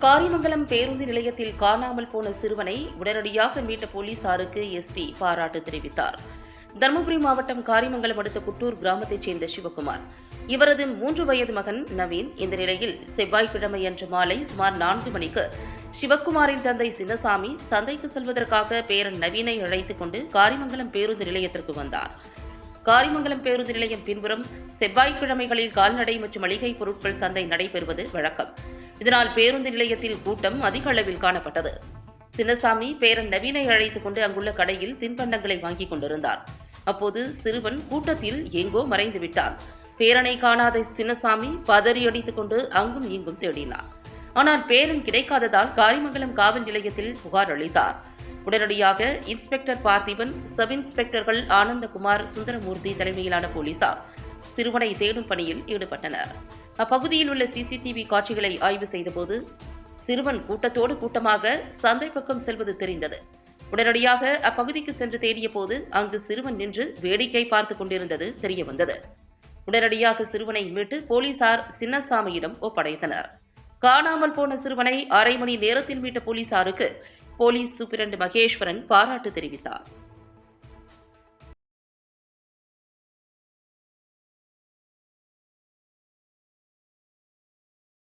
காரிமங்கலம் பேருந்து நிலையத்தில் காணாமல் போன சிறுவனை உடனடியாக மீட்ட போலீசாருக்கு எஸ்பி பாராட்டு தெரிவித்தார். தருமபுரி மாவட்டம் காரிமங்கலம் அடுத்த குட்டூர் கிராமத்தைச் சேர்ந்த சிவகுமார். இவரது மூன்று வயது மகன் நவீன் இந்த நிலையில் செவ்வாய்க்கிழமை அன்று மாலை சுமார் நான்கு மணிக்கு சிவக்குமாரின் தந்தை சின்னசாமி சந்தைக்கு செல்வதற்காக பேரன் நவீனை அழைத்துக் கொண்டு காரிமங்கலம் பேருந்து நிலையத்திற்கு வந்தார். காரிமங்கலம் பேருந்து நிலையம் பின்புறம் செவ்வாய்க்கிழமைகளில் கால்நடை மற்றும் மளிகை பொருட்கள் சந்தை நடைபெறுவது வழக்கம். இதனால் பேருந்து நிலையத்தில் கூட்டம் அதிக அளவில் காணப்பட்டது. சின்னசாமி பேரன் நவீனை அழைத்துக் கொண்டு அங்குள்ள கடையில் தின்பண்டங்களை வாங்கிக் கொண்டிருந்தார். அப்போது சிறுவன் கூட்டத்தில் எங்கோ மறைந்து விட்டான். பேரனை காணாத சின்னசாமி பதறி அடித்துக் கொண்டு அங்கும் இங்கும் தேடினார். ஆனால் பேரன் கிடைக்காததால் காரிமங்கலம் காவல் நிலையத்தில் புகார் அளித்தார். உடனடியாக இன்ஸ்பெக்டர் பார்த்திபன் சப் இன்ஸ்பெக்டர்கள் ஆனந்தகுமார் சுந்தரமூர்த்தி தலைமையிலான போலீசார் சிறுவனை தேடும் பணியில் ஈடுபட்டனர். அப்பகுதியில் உள்ள சிசிடிவி காட்சிகளை ஆய்வு செய்தபோது சிறுவன் கூட்டத்தோடு கூட்டமாக சந்தை பக்கம் செல்வது தெரிந்தது. உடனடியாக அப்பகுதிக்கு சென்று தேடிய போது அங்கு சிறுவன் நின்று வேடிக்கை பார்த்து கொண்டிருந்தது தெரியவந்தது உடனடியாக சிறுவனை மீட்டு போலீசார் சின்னசாமியிடம் ஒப்படைத்தனர். காணாமல் போன சிறுவனை அரை மணி நேரத்தில் மீட்ட போலீசாருக்கு போலீஸ் சூப்பிரண்டு மகேஸ்வரன் பாராட்டு தெரிவித்தார்.